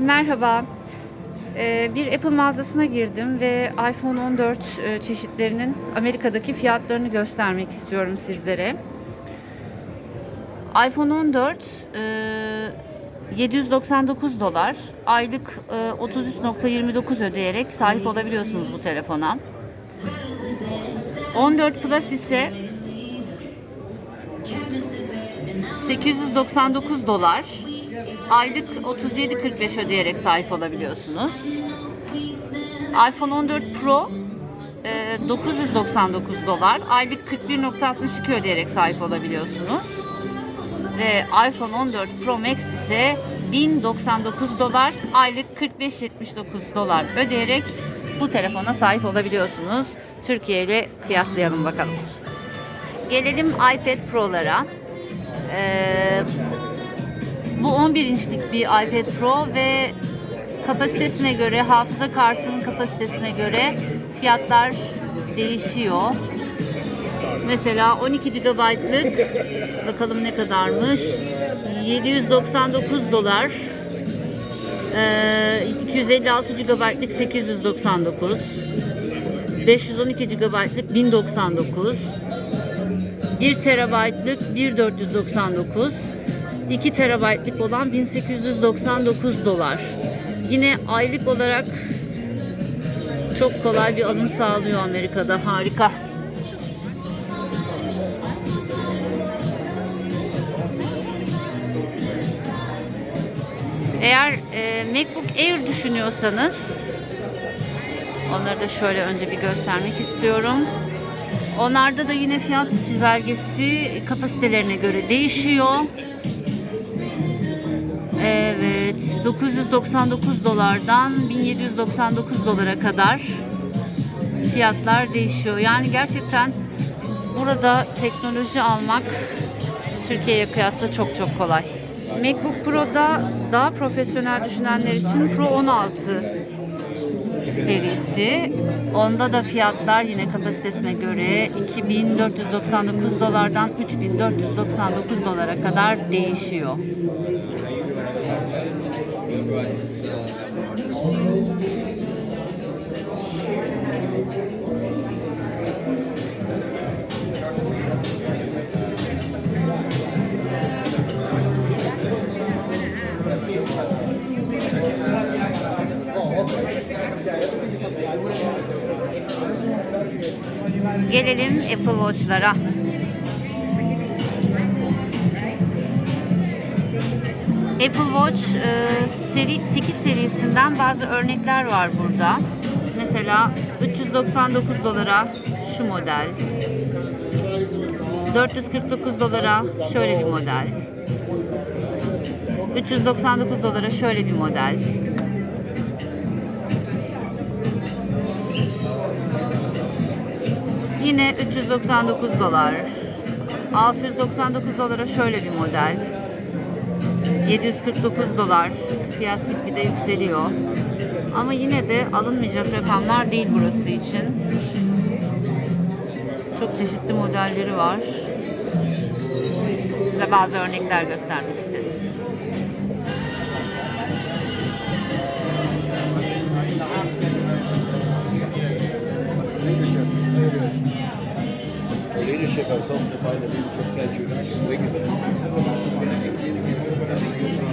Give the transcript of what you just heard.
Merhaba. Ee, Bir Apple mağazasına girdim ve iPhone 14 e, çeşitlerinin Amerika'daki fiyatlarını göstermek istiyorum sizlere. iPhone 14 e, 799 dolar. Aylık e, 33.29 ödeyerek sahip olabiliyorsunuz bu telefona. 14 Plus ise 899 dolar. Aylık 37.45 ödeyerek sahip olabiliyorsunuz. iPhone 14 Pro e, 999 dolar. Aylık 41.62 ödeyerek sahip olabiliyorsunuz. Ve iPhone 14 Pro Max ise 1099 dolar. Aylık 45.79 dolar ödeyerek bu telefona sahip olabiliyorsunuz. Türkiye ile kıyaslayalım bakalım. Gelelim iPad Pro'lara. Ee, bu 11 inçlik bir iPad Pro ve kapasitesine göre, hafıza kartının kapasitesine göre fiyatlar değişiyor. Mesela 12 GB'lık bakalım ne kadarmış? 799 dolar. Ee, 256 GB'lık 899. 512 GB'lık 1099. 1 TB'lık 1499. 2 TB'lık olan 1899 dolar. Yine aylık olarak çok kolay bir alım sağlıyor Amerika'da. Harika. Eğer e, MacBook Air düşünüyorsanız onları da şöyle önce bir göstermek istiyorum. Onlarda da yine fiyat çizelgesi kapasitelerine göre değişiyor. Evet, 999 dolardan 1799 dolara kadar fiyatlar değişiyor. Yani gerçekten burada teknoloji almak Türkiye'ye kıyasla çok çok kolay. MacBook Pro'da daha profesyonel düşünenler için Pro 16 serisi. Onda da fiyatlar yine kapasitesine göre 2499 dolardan 3499 dolara kadar değişiyor. Gelelim Apple Watch'lara. Apple Watch e, seri 8 serisinden bazı örnekler var burada. Mesela 399 dolara şu model. 449 dolara şöyle bir model. 399 dolara şöyle bir model. Yine 399 dolar. 699 dolara şöyle bir model. 749 dolar. Fiyat gitgide yükseliyor. Ama yine de alınmayacak rakamlar değil burası için. Çok çeşitli modelleri var. Size bazı örnekler göstermek istedim. Leadership of some kind of Obrigado.